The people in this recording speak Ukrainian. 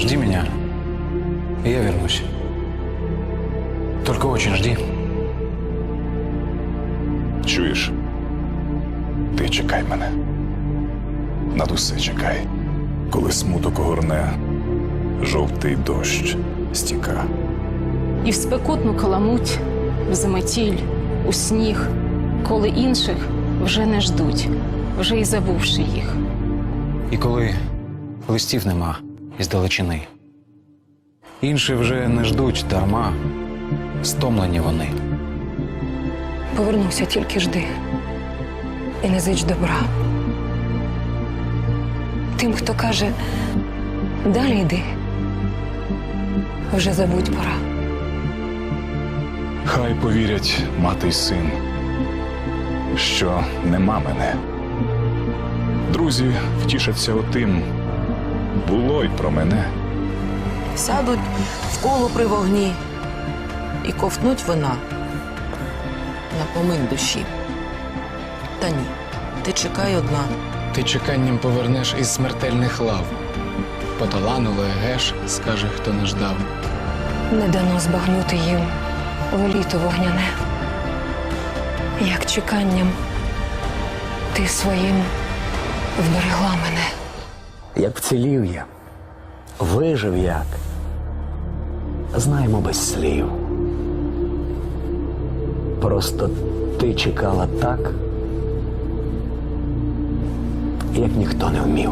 Жди меня, и я вернусь. Только очень жди. Чуєш? Ти чекай мене. Над усе чекай, коли смуток горне, жовтий дощ стіка. І в спекотну каламуть, в заметіль, у сніг, коли інших вже не ждуть, вже й забувши їх. І коли листів нема із далечини. Інші вже не ждуть дарма, стомлені вони. Повернуся, тільки жди. І не зич добра. Тим, хто каже, далі йди. Вже забудь пора. Хай повірять мати й син, що нема мене. Друзі втішаться отим, було й про мене. Сядуть в коло при вогні і ковтнуть вина на помин душі. Та ні, ти чекай одна. Ти чеканням повернеш із смертельних лав. Поталануло геш, скаже, хто не ждав. Не дано збагнути їм в літо вогняне. Як чеканням ти своїм вберегла мене. Як вцілів я, вижив як. Знаємо без слів. Просто ти чекала так, як ніхто не вмів.